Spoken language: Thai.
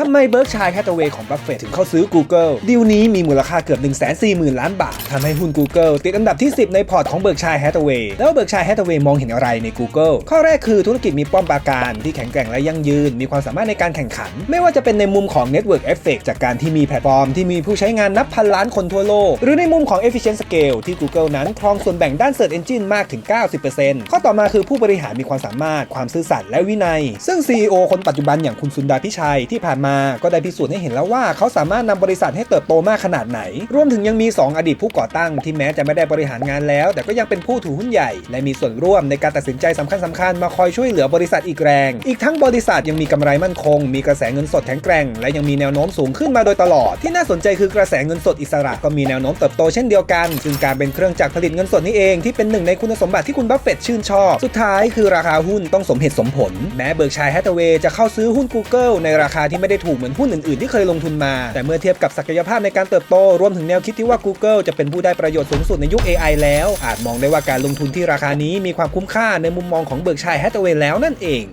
ทำไมเบิร์กชัยแฮตเวย์ของบัฟเฟตถึงเข้าซื้อ Google ดีลนี้มีมูลค่าเกือบ 1 4 0 0 0 0 ล้านบาททำให้หุ้น Google ติดอันดับที่ 10 ในพอร์ตของเบิร์กชัยแฮตเวย์แล้วเบิร์กชัยแฮตเวย์มองเห็นอะไรใน Google ข้อแรกคือธุรกิจมีป้อมปราการที่แข็งแกร่งและยั่งยืน มีความสามารถในการแข่งขัน ไม่ว่าจะเป็นในมุมของ Network Effect จากการที่มีแพลตฟอร์มที่มีผู้ใช้งานนับพันล้านคนทั่วโลก หรือในมุมของ Efficient Scale ที่ Google นั้นครองส่วนแบ่งด้าน Search Engine มากถึง 90%ข้อต่อมาคือผู้บริหารมีความสามารถความซื่อสัตย์และวินัย ซึ่ง CEO คนปัจจุบันอย่างคุณสุนดาพิชัยที่ผ่านมา ก็ได้พิสูจน์ให้เห็นแล้วว่าเขาสามารถนำบริษัทให้เติบโตมากขนาดไหน รวมถึงยังมี 2 อดีตผู้ก่อตั้งที่แม้จะไม่ได้บริหารงานแล้ว แต่ก็ยังเป็นผู้ถือหุ้นใหญ่ และมีส่วนร่วมในการตัดสินใจสำคัญสคัญๆมาคอยช่วยเหลือบริษัทอีกแรง อีกทั้งบริษัทยังมีกำไรมั่นคง มีกระแสเงินสดแข็งแกร่ง และยังมีแนวโน้มสูงขึ้นมาโดยตลอด ที่น่าสนใจคือกระแสเงินสดอิสระก็มีแนวโน้มเติบโตเช่นเดียวกัน ซึ่งการเป็นเครื่องจักรผลิตเงินสดนี่เองที่เป็นหนึ่งในคุณสมบัติที่คุณบัฟเฟตต์ชื่นชอบ สุดท้ายคือราคาหุ้นต้องสมเหตุสมผล แม้เบิร์กชัยแฮตเวย์จะเข้าซื้อหุ้น Google ในราคาที่ไม่ได้ถูกเหมือนหุ้นอื่นๆ ที่เคยลงทุนมา แต่เมื่อเทียบกับศักยภาพในการเติบโต รวมถึงแนวคิดที่ว่า Google จะเป็นผู้ได้ประโยชน์สูงสุดในยุค AI แล้ว อาจมองได้ว่าการลงทุนที่ราคานี้มีความคุ้มค่าในมุมมองของเบิร์กชัยแฮตเวย์แล้วนั่นเอง